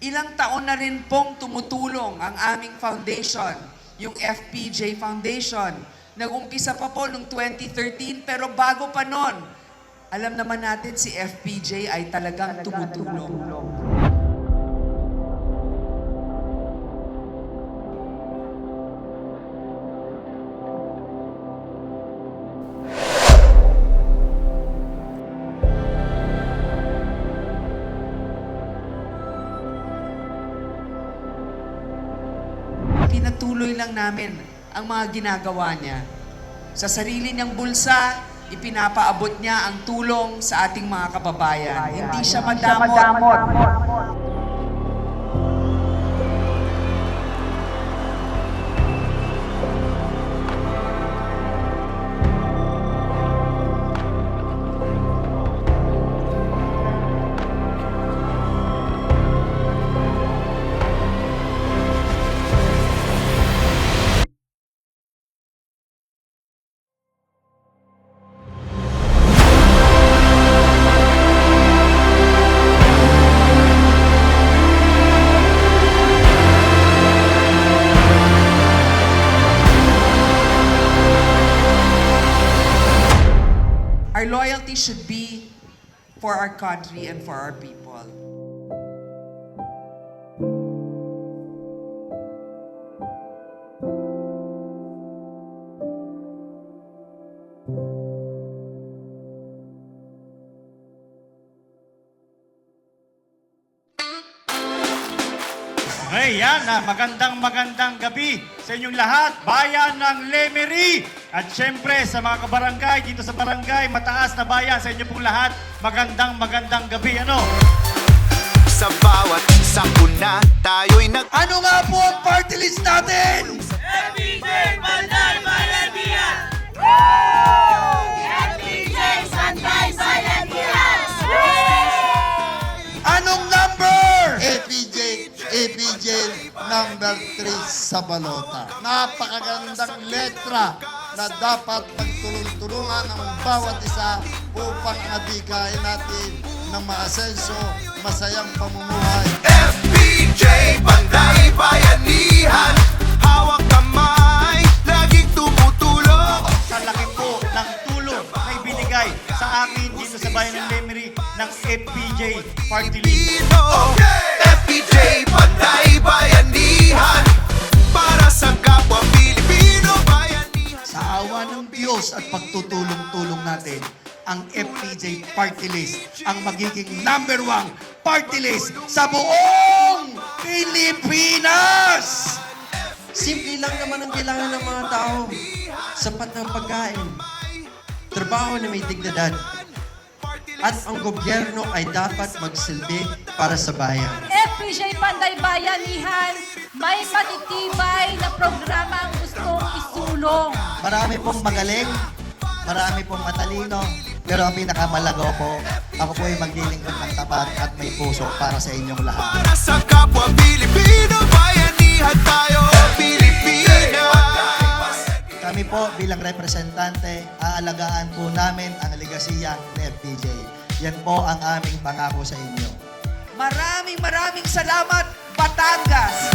Ilang taon na rin pong tumutulong ang aming foundation, yung FPJ Foundation. Nag-umpisa pa po noong 2013 pero bago pa nun, alam naman natin si FPJ ay talagang tumutulong. Pinatuloy lang namin ang mga ginagawa niya. Sa sarili niyang bulsa, ipinapaabot niya ang tulong sa ating mga kababayan. Hindi siya madamot. Loyalty should be for our country and for our people. Ay, yan na. Magandang magandang gabi sa inyong lahat. Bayan ng Lemery. At syempre sa mga kabarangay, dito sa barangay, mataas na bayan sa inyo pong lahat. Magandang magandang gabi. Ano? Sa bawat sakuna, tayo'y nag Ano nga po ang party list natin? Number 3 sa balota. Napakagandang letra na dapat magtulong-tulungan ang bawat isa upang adikain natin ng maasenso, masayang pamumuhay. FPJ Panday Bayanihan Hawak kamay, laging tumutulong Sa laki po ng tulong na ibinigay sa amin dito sa bayan ng Lemery ng FPJ Party List. Pino FPJ Panday Bayanihan Diyos at pagtutulong-tulong natin, ang FPJ Party List ang magiging number one party list sa buong Pilipinas! Simple lang naman ang kailangan ng mga tao. Sapat ng pagkain. Trabaho na may dignidad. At ang gobyerno ay dapat magsilbi para sa bayan. FPJ Panday Bayanihan, may matitibay na programa ang gustong isulong. Marami pong magaling, marami pong matalino, pero ang pinakamalagaw po, ako po ay maglilingkod ng tapat at may puso para sa inyong lahat. Para sa kapwa Pilipino Bayanihan tayo Pilipinas Kami po bilang representante, aalagaan po namin ang legasiya ng FPJ. Yan po ang aming pangako sa inyo. Maraming maraming salamat, Batangas!